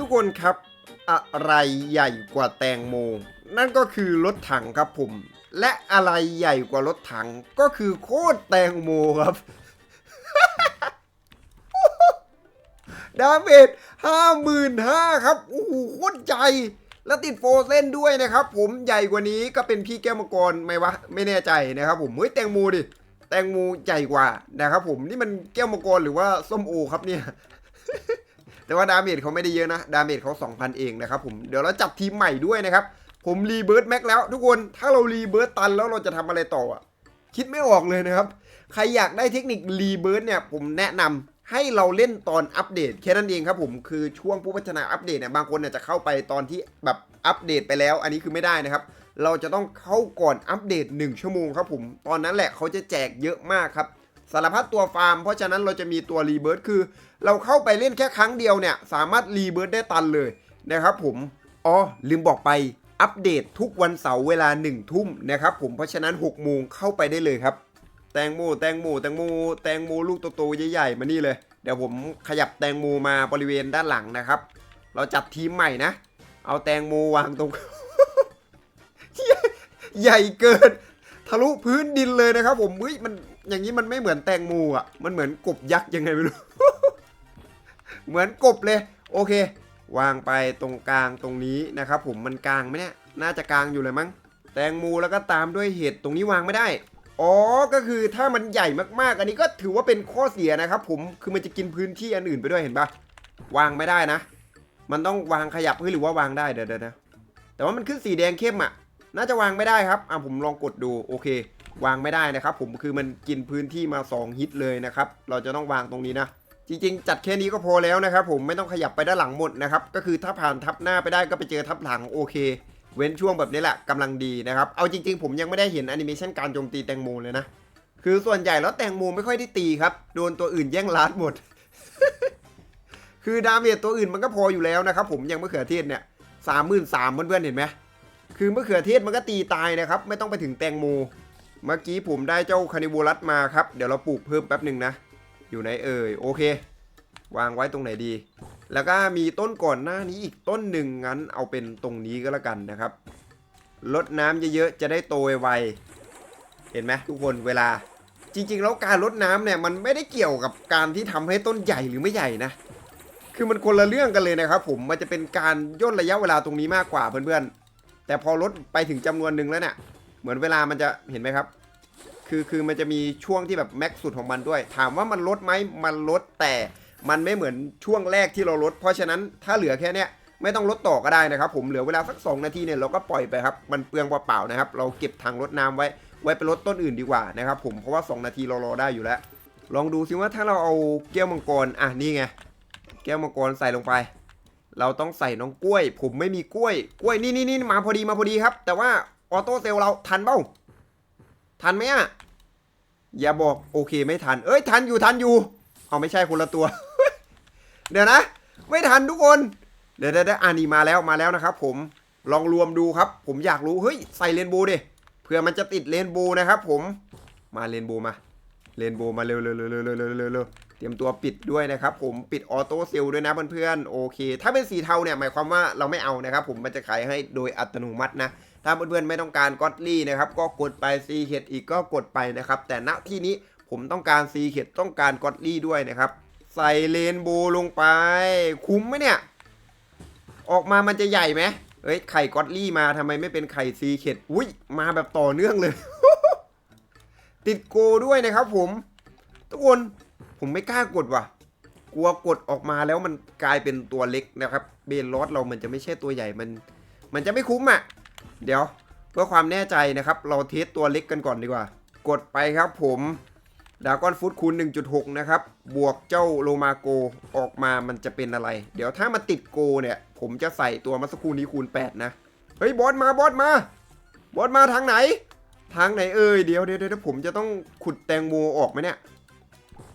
ทุกคนครับอะไรใหญ่กว่าแตงโม นั่นก็คือรถถังครับผม และอะไรใหญ่กว่ารถถังก็คือโคตรแตงโมครับดาเมจห้าหมื่นห้าครับโอ้โหโคตรใหญ่แล้วติดโฟเซนด้วยนะครับ ผมใหญ่กว่านี้ก็เป็นพี่แก้วมังกรไหมวะไม่แน่ใจนะครับ ผมเฮ้ยแตงโมดิแตงโมใหญ่กว่านะครับ ผมนี่มันแก้วมังกรหรือว่าส้มโอครับเนี่ย แต่ว่าดาเมจเขาไม่ได้เยอะนะ ดาเมจเขา2,000 เองนะครับผมเดี๋ยวเราจับทีมใหม่ด้วยนะครับ ผมรีเบิร์ดแม็กแล้วทุกคนถ้าเรารีเบิร์ดตันแล้วเราจะทำอะไรต่ออะคิดไม่ออกเลยนะครับ ใครอยากได้เทคนิครีเบิร์ดเนี่ยผมแนะนำให้เราเล่นตอนอัปเดตแค่นั้นเองครับผมคือช่วงผู้พัฒนาอัปเดตเนี่ยบางคนเนี่ยจะเข้าไปตอนที่แบบอัปเดตไปแล้ว อันนี้คือไม่ได้นะครับ เราจะต้องเข้าก่อนอัปเดต 1 ชั่วโมงครับผมตอนนั้นแหละเขาจะแจกเยอะมากครับ สารพัดตัวฟาร์ม เพราะฉะนั้นเราจะมีตัวรีเบิร์ดคือ เราเข้าไปเล่นแค่ครั้งเดียวเนี่ย สามารถรีเบิร์ดได้ตันเลยนะครับผม อ๋อ ลืมบอกไปอัปเดตทุกวันเสาร์เวลา1ทุ่มนะครับผมเพราะฉะนั้น6โมงเข้าไปได้เลยครับ แตงโมแตงโมแตงโมแตงโมลูกโตๆใหญ่ๆมานี่เลย เดี๋ยวผมขยับแตงโมมาบริเวณด้านหลังนะครับ เราจัดทีมใหม่นะ เอาแตงโมวางตรง ใหญ่เกินทะลุพื้นดินเลยนะครับผมเฮ้ยมัน อย่างนี้มันไม่เหมือนแตงโมอะ มันเหมือนกบยักษ์ยังไงไม่รู้ เหมือนกบเลย โอเค วางไปตรงกลางตรงนี้นะครับ ผมมันกลางไหมเนี่ย น่าจะกลางอยู่เลยมั้ง แตงโมแล้วก็ตามด้วยเห็ดตรงนี้วางไม่ได้ อ๋อ ก็คือถ้ามันใหญ่มากๆ อันนี้ก็ถือว่าเป็นข้อเสียนะครับ ผม คือมันจะกินพื้นที่อันอื่นไปด้วยเห็นปะวางไม่ได้นะ มันต้องวางขยับเฮ้ยหรือว่าวางได้เดี๋ยวเดี๋ยวนะ แต่ว่ามันขึ้นสีแดงเข้มอะ น่าจะวางไม่ได้ครับ อะผมลองกดดู โอเค วางไม่ได้นะครับ ผมคือมันกินพื้นที่มา 2 ฮิตเลยนะครับ เราจะต้องวางตรงนี้นะ จริงๆ จัดแค่นี้ก็พอแล้วนะครับ ผมไม่ต้องขยับไปด้านหลังหมดนะครับ ก็คือถ้าผ่านทับหน้าไปได้ก็ไปเจอทับหลังโอเค เว้นช่วงแบบนี้แหละกำลังดีนะครับ เอาจริง ๆ ผมยังไม่ได้เห็นแอนิเมชันการโจมตีแตงโมเลยนะ คือส่วนใหญ่แล้วแตงโมไม่ค่อยได้ตีครับ โดนตัวอื่นแย่งล้านหมด คือดาเมจตัวอื่นมันก็พออยู่แล้วนะครับ ผมยังมะเขือเทศเนี่ยสามหมื่นสามเพื่อนๆเห็นไหมคือมะเขือเทศมันก็ตีตายนะครับ ไม่ต้องไปถึงแตงโม เมื่อกี้ผมได้เจ้าคานิบูรัสมาครับ เดี๋ยวเราปลูกเพิ่มแป๊บหนึ่งนะ อยู่ไหนเอ่ย โอเค วางไว้ตรงไหนดี แล้วก็มีต้นก่อนหน้านี้อีกต้นหนึ่งงั้นเอาเป็นตรงนี้ก็แล้วกันนะครับลดน้ำเยอะๆจะได้โตไวเห็นไหมทุกคนเวลา จริงๆ แล้วการลดน้ำเนี่ยมันไม่ได้เกี่ยวกับการที่ทำให้ต้นใหญ่หรือไม่ใหญ่นะ คือมันคนละเรื่องกันเลยนะครับ ผมมันจะเป็นการย่นระยะเวลาตรงนี้มากกว่าเพื่อนๆแต่พอลดไปถึงจำนวนหนึ่งแล้วเนี่ย เหมือนเวลามันจะเห็นไหมครับ คือคือมันจะมีช่วงที่แบบแม็กสุดของมันด้วย ถามว่ามันลดไหมมันลดแต่มันไม่เหมือนช่วงแรกที่เราลด เพราะฉะนั้นถ้าเหลือแค่เนี้ยไม่ต้องลดต่อก็ได้นะครับ ผมเหลือเวลาสัก 2 นาทีเนี่ยเราก็ปล่อยไปครับ มันเปลืองเปล่าๆนะครับ เราเก็บถังลดน้ำไว้ ไว้ไปลดต้นอื่นดีกว่านะครับผมเพราะว่า 2 นาทีเรารอได้อยู่แล้ว ลองดูซิว่าถ้าเราเอาแก้วมังกรอะนี่ไงแก้วมังกรใส่ลงไป เราต้องใส่น้องกล้วย ผมไม่มีกล้วยกล้วยนี่นี่นี่มาพอดีมาพอดีครับ แต่ว่า ออโต้เซลเราทันเปล่าทันไหมอะอย่าบอกโอเคไม่ทัน เอ้ยทันอยู่ทันอยู่ เอาไม่ใช่คนละตัว เดี๋ยวนะ ไม่ทันทุกคน เดี๋ยวได้อานี่มาแล้วมาแล้วนะครับ ผมลองรวมดูครับ ผมอยากรู้เฮ้ยใส่เรนโบว์ดิเพื่อมันจะติดเรนโบว์นะครับ ผมมาเรนโบว์มาเรนโบว์มาเร็วเร็วเร็วเร็วเร็วเร็วเตรียมตัวปิดด้วยนะครับ ผมปิดออโต้เซลด้วยนะเพื่อนๆโอเค ถ้าเป็นสีเทาเนี่ยหมายความว่าเราไม่เอานะครับ ผมมันจะขายให้โดยอัตโนมัตินะ ถ้าเพื่อนๆไม่ต้องการก็อดลี่นะครับก็กดไปซีเ e ดอีกก็กดไปนะครับ แต่ณที่นี้ผมต้องการซีเ e ดต้องการก็อดลี่ด้วยนะครับ ใส่เรนโบลงไป คุ้มไหมเนี่ย ออกมามันจะใหญ่ไหมเอ้ยไข่ก็อดลี่มาทำไมไม่เป็นไข่ซีเ e ดอุ้ยมาแบบต่อเนื่องเลย ติดโกด้วยนะครับ ผมทุกคนผมไม่กล้ากดว่ะกลัวกดออกมาแล้วมันกลายเป็นตัวเล็กนะครับ เบนลอสเรามันจะไม่ใช่ตัวใหญ่มัน มันจะไม่คุ้มอะ เดี๋ยวเพื่อความแน่ใจนะครับ เราเทสตัวเล็กกันก่อนดีกว่า กดไปครับผมดากอนฟุตคูณ 1.6 นะครับ บวกเจ้าโลมาโกออกมามันจะเป็นอะไร เดี๋ยวถ้ามันติดโกเนี่ย ผมจะใส่ตัวมัสคูนี้คูณ 8 นะ เฮ้ย บอสมา บอสมา บอสมาทางไหน ทางไหนเอ่ย เดี๋ยวเดี๋ยวเดี๋ยวผมจะต้องขุดแตงโมออกไหมเนี่ย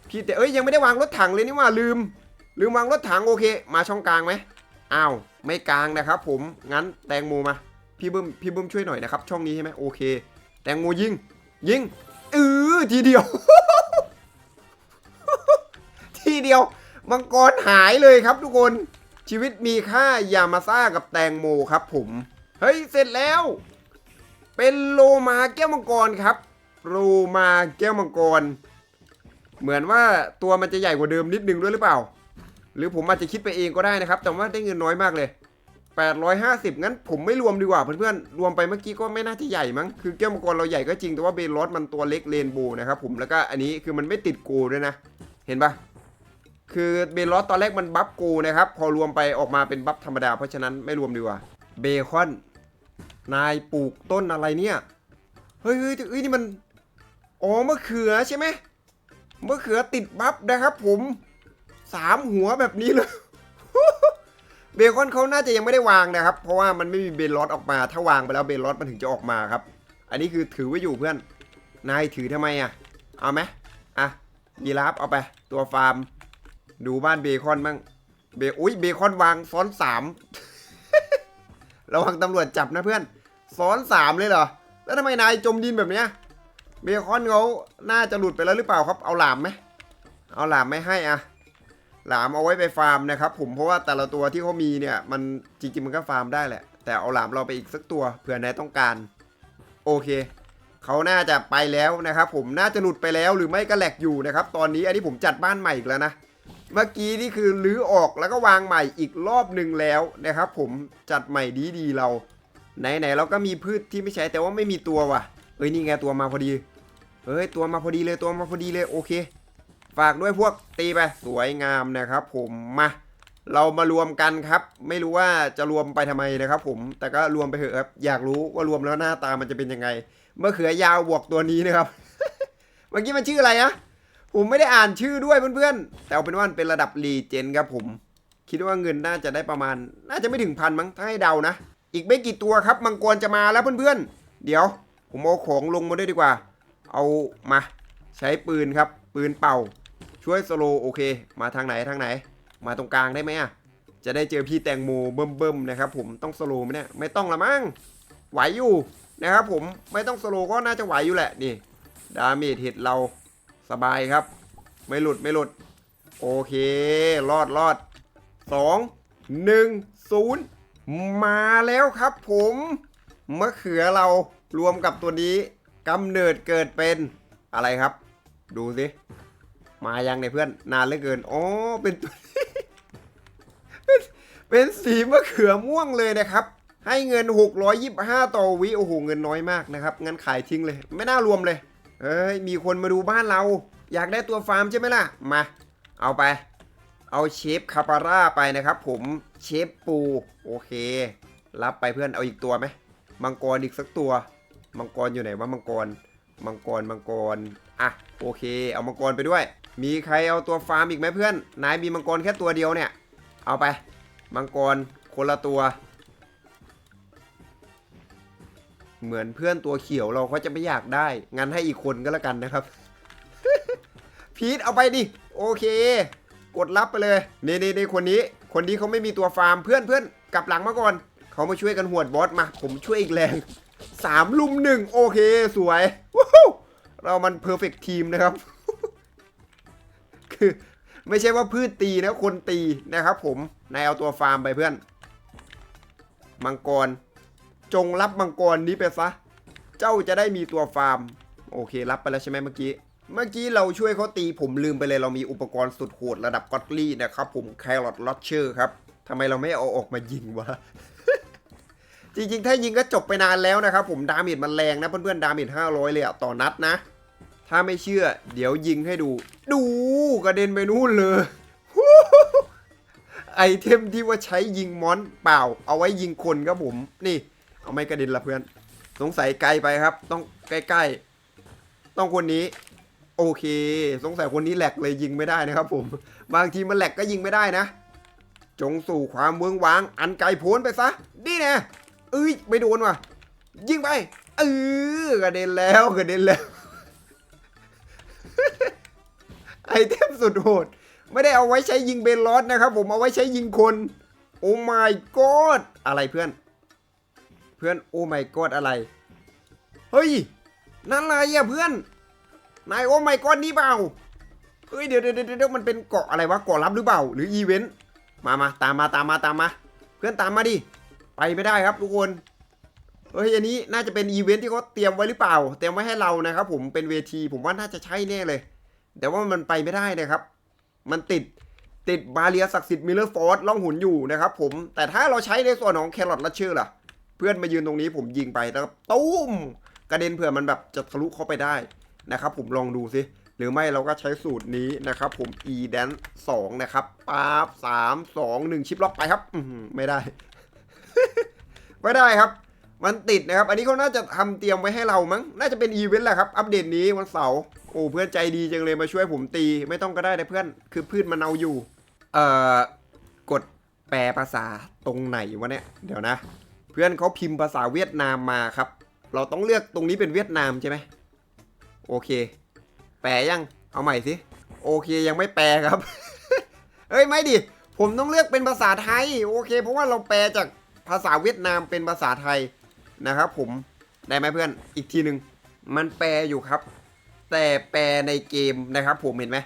พี่แต่เอ้ยยังไม่ได้วางรถถังเลยนี่ว่าลืม ลืมวางรถถังโอเค มาช่องกลางไหม อ้าว ไม่กลางนะครับผม งั้นแตงโมมา พี่บึ้มพี่บึ้มช่วยหน่อยนะครับ ช่องนี้ใช่ไหมโอเค แตงโมยิง ยิงเออทีเดียว ทีเดียว มังกรหายเลยครับทุกคนชีวิตมีค่ายามาซ่ากับแตงโมครับผม เฮ้ย เสร็จแล้ว เป็นโลมาแก้วมังกรครับโลมาแก้วมังกร เหมือนว่าตัวมันจะใหญ่กว่าเดิมนิดนึงด้วยหรือเปล่า หรือผมอาจจะคิดไปเองก็ได้นะครับ แต่ว่าได้เงินน้อยมากเลย 850 งั้นผมไม่รวมดีกว่าเพื่อนๆ รวมไปเมื่อกี้ก็ไม่น่าจะใหญ่มั้ง คือแก้วมังกรเราใหญ่ก็จริง แต่ว่าเบลลอสมันตัวเล็กเรนโบว์นะครับผม แล้วก็อันนี้คือมันไม่ติดโกด้วยนะ เห็นปะคือเบลลอสตอนแรกมันบัฟโกนะครับ พอรวมไปออกมาเป็นบัฟธรรมดา เพราะฉะนั้นไม่รวมดีกว่า เบคอน นายปลูกต้นอะไรเนี่ย เฮ้ยเฮ้ยเฮ้ยนี่มัน อ๋อมะเขือใช่ไหมมะเขือติดบัฟนะครับผมสามหัวแบบนี้เลย เบคอนเขาน่าจะยังไม่ได้วางนะครับ เพราะว่ามันไม่มีเบลลอสออกมา ถ้าวางไปแล้วเบลลอสมันถึงจะออกมาครับ อันนี้คือถือไว้อยู่เพื่อน นายถือทำไมอะ เอาไหมอะยีราฟเอาไป ตัวฟาร์ม ดูบ้านเบคอนบ้างเบอุ้ยเบคอนวางซ้อนสามระวังตำรวจจับนะเพื่อน ซ้อนสามเลยเหรอ แล้วทำไมนายจมดินแบบเนี้ย เบคอนเขาน่าจะหลุดไปแล้วหรือเปล่าครับ เอาหลามไหม เอาหลามไม่ให้อะ หลามเอาไว้ไปฟาร์มนะครับผมเพราะว่าแต่ละตัวที่เขามีเนี่ยมันจริงๆมันก็ฟาร์มได้แหละ แต่เอาหลามเราไปอีกสักตัวเผื่อนายต้องการโอเคเขาน่าจะไปแล้วนะครับผมน่าจะหลุดไปแล้วหรือไม่ก็แหลกอยู่นะครับ ตอนนี้อันนี้ผมจัดบ้านใหม่อีกแล้วนะเมื่อกี้นี่คือรื้อออกแล้วก็วางใหม่อีกรอบหนึ่งแล้วนะครับ ผมจัดใหม่ดีๆเราไหนๆเราก็มีพืชที่ไม่ใช้แต่ว่าไม่มีตัวว่ะเอ้ยนี่ไงตัวมาพอดีเฮ้ยตัวมาพอดีเลยตัวมาพอดีเลยโอเค ฝากด้วยพวกตีไปสวยงามนะครับ ผมมาเรามารวมกันครับ ไม่รู้ว่าจะรวมไปทำไมนะครับ ผมแต่ก็รวมไปเถอะครับอยากรู้ว่ารวมแล้วหน้าตามันจะเป็นยังไงมะเขือยาวบวกตัวนี้นะครับ เมื่อกี้มันชื่ออะไรนะผมไม่ได้อ่านชื่อด้วยเพื่อนๆแต่เอาเป็นว่าเป็นระดับรีเจนครับผม คิดว่าเงินน่าจะได้ประมาณ น่าจะไม่ถึงพันมั้งถ้าให้เดานะ อีกไม่กี่ตัวครับมังกรจะมาแล้วเพื่อนๆ เดี๋ยว ผมเอาของลงมาด้วยดีกว่า เอามา ใช้ปืนครับ ปืนเป่า ช่วยสโลโอเค มาทางไหนทางไหน มาตรงกลางได้ไหมอะจะได้เจอพี่แตงโมเบิ่มๆนะครับผมต้องสโลไหมเนี่ยไม่ต้องละมั้งไหวอยู่นะครับผมไม่ต้องสโลก็น่าจะไหวอยู่แหละนี่ดาเมจเห็ดเราสบายครับ ไม่หลุดไม่หลุด โอเค รอดรอดสองหนึ่งศูนย์มาแล้วครับผมมะเขือเรารวมกับตัวนี้กำเนิดเกิดเป็นอะไรครับ ดูสิ มายังเนี่ยเพื่อนนานเหลือเกินอ๋อเป็นเป็นเป็นสีมะเขือม่วงเลยนะครับ ให้เงิน 625 ต่อวิโอ้โหเงินน้อยมากนะครับงั้นขายทิ้งเลย ไม่น่ารวมเลย เอ้ยมีคนมาดูบ้านเรา อยากได้ตัวฟาร์มใช่ไหมล่ะมา เอาไป เอาเชฟคาปาร่าไปนะครับผมเชฟปูโอเค รับไปเพื่อนเอาอีกตัวไหมมังกรอีกสักตัว มังกรอยู่ไหนว่ามังกร มังกรมังกรอะโอเค เอามังกรไปด้วย มีใครเอาตัวฟาร์มอีกไหมเพื่อน นายมีมังกรแค่ตัวเดียวเนี่ย เอาไป มังกรคนละตัว เหมือนเพื่อนตัวเขียวเราเขาจะไม่อยากได้ งั้นให้อีกคนก็แล้วกันนะครับ พีทเอาไปดิ โอเค กดรับไปเลย นี่นี่นี่คนนี้ คนนี้เขาไม่มีตัวฟาร์ม เพื่อนเพื่อนกลับหลังมาก่อน เขามาช่วยกันหวดบอสมา ผมช่วยอีกแรงสามลุมหนึ่งโอเค สวยว้เรามันเพอร์เฟกทีมนะครับ คือ ไม่ใช่ว่าพืชตีนะคนตีนะครับผมนายเอาตัวฟาร์มไปเพื่อน มังกร จงรับมังกรนี้ไปซะ เจ้าจะได้มีตัวฟาร์ม โอเครับไปแล้วใช่ไหมเมื่อกี้ เมื่อกี้เราช่วยเขาตีผมลืมไปเลยเรามีอุปกรณ์สุดโหดระดับก็อตลี่นะครับผมแครอทลอตเชอร์ครับทำไมเราไม่เอาออกมายิงวะจริงๆ ถ้ายิงก็จบไปนานแล้วนะครับผมดาเมจมันแรงนะเพื่อนๆดาเมจ500 เลยอะต่อนัดนะ ถ้าไม่เชื่อ เดี๋ยวยิงให้ดู ดูกระเด็นไปนู่นเลยไอเทมที่ว่าใช้ยิงมอนเปล่า เอาไว้ยิงคนครับผม นี่ เอาไม่กระเด็นละเพื่อน สงสัยไกลไปครับ ต้องใกล้ๆ ต้องคนนี้ โอเค สงสัยคนนี้แหลกเลยยิงไม่ได้นะครับผม บางทีมันแหลกก็ยิงไม่ได้นะ จงสู่ความเมืองวาง อันไกลโพ้นไปซะ นี่แน่เอ้ยไม่โดนว่ะ ยิงไป เออกระเด็นแล้วกระเด็นแล้ว อเทมสุดโหด ไม่ได้เอาไว้ใช้ยิงเบนลอสนะครับ ผมเอาไว้ใช้ยิงคน โอ้ my god อะไรเพื่อน เพื่อนโอ้ my god อะไร เฮ้ย นั่นอะไรอะเพื่อน นายโอ้ my god นี่เปล่า เฮ้ยเดี๋ยวเดี๋ยวเดี๋ยวมันเป็นเกาะอะไรวะเกาะลับหรือเปล่า หรืออีเวนต์ มามาตามมาตามมาตามมา เพื่อนตามมาดิ ไปไม่ได้ครับทุกคนเฮ้ยอันนี้น่าจะเป็นอีเวนท์ที่เขาเตรียมไว้หรือเปล่า เตรียมไว้ให้เรานะครับผมเป็นเวที ผมว่าน่าจะใช่แน่เลย แต่ว่ามันไปไม่ได้นะครับ มันติดติดบาเรียศักดิ์สิทธิ์มิลเลอร์ฟอร์ดล่องหุนอยู่นะครับผมแต่ถ้าเราใช้ในส่วนของแครอทลัชเชอร์ล่ะ เพื่อนมายืนตรงนี้ผมยิงไปแล้วก็ตุ้มกระเด็นเผื่อมันแบบจะทะลุเข้าไปได้นะครับผมลองดูสิหรือไม่เราก็ใช้สูตรนี้นะครับผม e d a n 2นะครับปั๊บสามสองหนึ่งชิปล็อกไปครับไม่ได้ ไม่ได้ครับ มันติดนะครับ อันนี้เขาน่าจะทำเตรียมไว้ให้เรามั้ง น่าจะเป็นอีเวนต์แหละครับ อัปเดตนี้วันเสาร์ โอ้เพื่อนใจดีจังเลยมาช่วยผมตี ไม่ต้องก็ได้นะเพื่อน คือพืชมันเอาอยู่ เอ่อ กดแปลภาษาตรงไหนวะเนี่ย เดี๋ยวนะ เพื่อนเขาพิมพ์ภาษาเวียดนามมาครับ เราต้องเลือกตรงนี้เป็นเวียดนามใช่ไหมโอเค แปลยัง เอาใหม่สิ โอเคยังไม่แปลครับ เอ้ยไม่ดิ ผมต้องเลือกเป็นภาษาไทย โอเค เพราะว่าเราแปลจากภาษาเวียดนามเป็นภาษาไทย นะครับผมได้ไหมเพื่อนอีกทีหนึ่งมันแปลอยู่ครับ แต่แปลในเกมนะครับผมเห็นไหม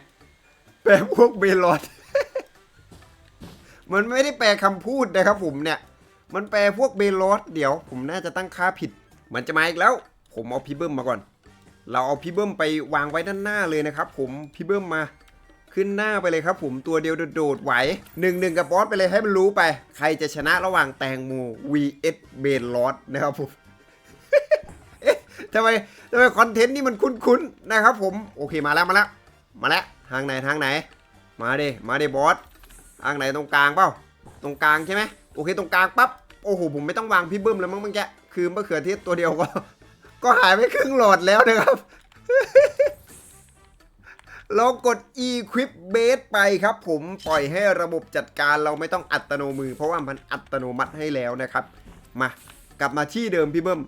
แปลพวกเบลอดมันไม่ได้แปลคำพูดนะครับผมเนี่ย มันแปลพวกเบลอดเดี๋ยว ผมน่าจะตั้งค่าผิด มันจะมาอีกแล้ว ผมเอาพี่เบิ้มมาก่อน เราเอาพี่เบิ้มไปวางไว้ด้านหน้าเลยนะครับ ผมพี่เบิ้มมา ขึ้นหน้าไปเลยครับผมตัวเดียวโดดๆไหวหนึ่งหนึ่งกับบอสไปเลยให้มันรู้ไป ใครจะชนะระหว่างแตงโม vs เบนลอสนะครับผมเอ๊ะทำไมทำไมคอนเทนต์นี่มันคุ้นๆนะครับผมโอเคมาแล้วมาแล้วมาแล้วทางไหนทางไหน มาเดมาเดบอสทางไหนตรงกลางเปล่าตรงกลางใช่ไหมโอเคตรงกลางปั๊บโอ้โหผมไม่ต้องวางพี่เบิ้มแล้วมั้งเมื่อกี้คือมะเขือเทศตัวเดียวก็ก็หายไปครึ่งหลอดแล้วนะครับ เรากด equip base ไปครับผมปล่อยให้ระบบจัดการเราไม่ต้องอัตโนมือ เพราะว่ามันอัตโนมัติให้แล้วนะครับ มากลับมาที่เดิมพี่เบิ้ม